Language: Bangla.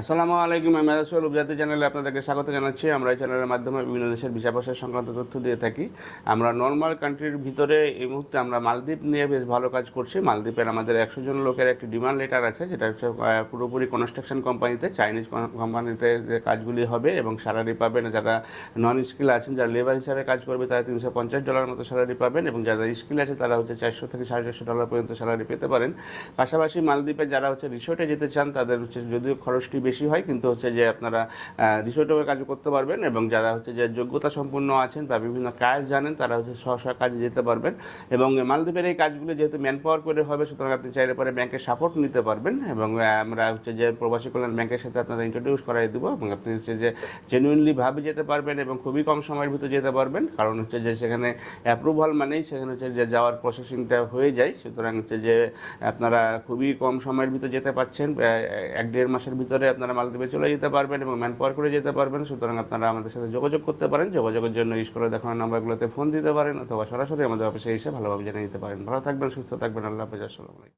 আসসালামু আলাইকুম, আমি মেজাজুল উপজাতি চ্যানেলে আপনাদেরকে স্বাগত জানাচ্ছি। আমরা এই চ্যানেলের মাধ্যমে বিভিন্ন দেশের ভিসা সংক্রান্ত তথ্য দিয়ে থাকি। আমরা নর্মাল কান্ট্রির ভিতরে এই মুহূর্তে আমরা মালদ্বীপ নিয়ে বেশ ভালো কাজ করছি। মালদ্বীপের আমাদের একশো জন লোকের একটি ডিমান্ড লেটার আছে, যেটা হচ্ছে পুরোপুরি কনস্ট্রাকশন কোম্পানিতে চাইনিজ কোম্পানিতে যে কাজগুলি হবে এবং স্যালারি পাবেন যারা নন স্কিল আছেন, যারা লেবার হিসাবে কাজ করবে, তারা তিনশো পঞ্চাশ ডলার মতো স্যালারি পাবেন এবং যারা স্কিল আছে, তারা হচ্ছে চারশো থেকে সাড়ে চারশো ডলার পর্যন্ত স্যালারি পেতে পারেন। পাশাপাশি মালদ্বীপে যারা হচ্ছে রিসোর্টে যেতে চান, তাদের হচ্ছে যদিও খরচটি বেশি হয়, কিন্তু হচ্ছে যে আপনারা রিসোর্টেও কাজ করতে পারবেন এবং যারা হচ্ছে যে যোগ্যতা সম্পন্ন আছেন বা বিভিন্ন কাজ জানেন, তারা হচ্ছে স্ব কাজে যেতে পারবেন। এবং মালদ্বীপের এই কাজগুলো যেহেতু ম্যান পাওয়ার করে হবে, সুতরাং আপনি চাইলে পরে ব্যাংকের সাপোর্ট নিতে পারবেন এবং আমরা হচ্ছে যে প্রবাসী কল্যাণ ব্যাংকের সাথে আপনারা ইন্ট্রোডিউস করাই দেবো এবং আপনি হচ্ছে যে জেনুইনলি ভাবে যেতে পারবেন এবং খুবই কম সময়ের ভিতরে যেতে পারবেন। কারণ হচ্ছে যে সেখানে অ্যাপ্রুভাল মানেই সেখানে হচ্ছে যে যাওয়ার প্রসেসিংটা হয়ে যায়। সুতরাং হচ্ছে যে আপনারা খুবই কম সময়ের ভিতরে যেতে পারছেন এক দেড় মাসের ভিতরে আপনারা মালদ্বীপে চলে যেতে পারবেন এবং ম্যান পাওয়ার করে যেতে পারবেন। সুতরাং আপনারা আমাদের সাথে যোগাযোগ করতে পারেন। যোগাযোগের জন্য ইউজ করে দেখানো নাম্বারগুলোতে ফোন দিতে পারেন অথবা সরাসরি আমাদের অফিসে এসে ভালোভাবে জেনে নিতে পারেন। ভালো থাকবেন, সুস্থ থাকবেন। আল্লাহ হাফেজ। আসসালামু আলাইকুম।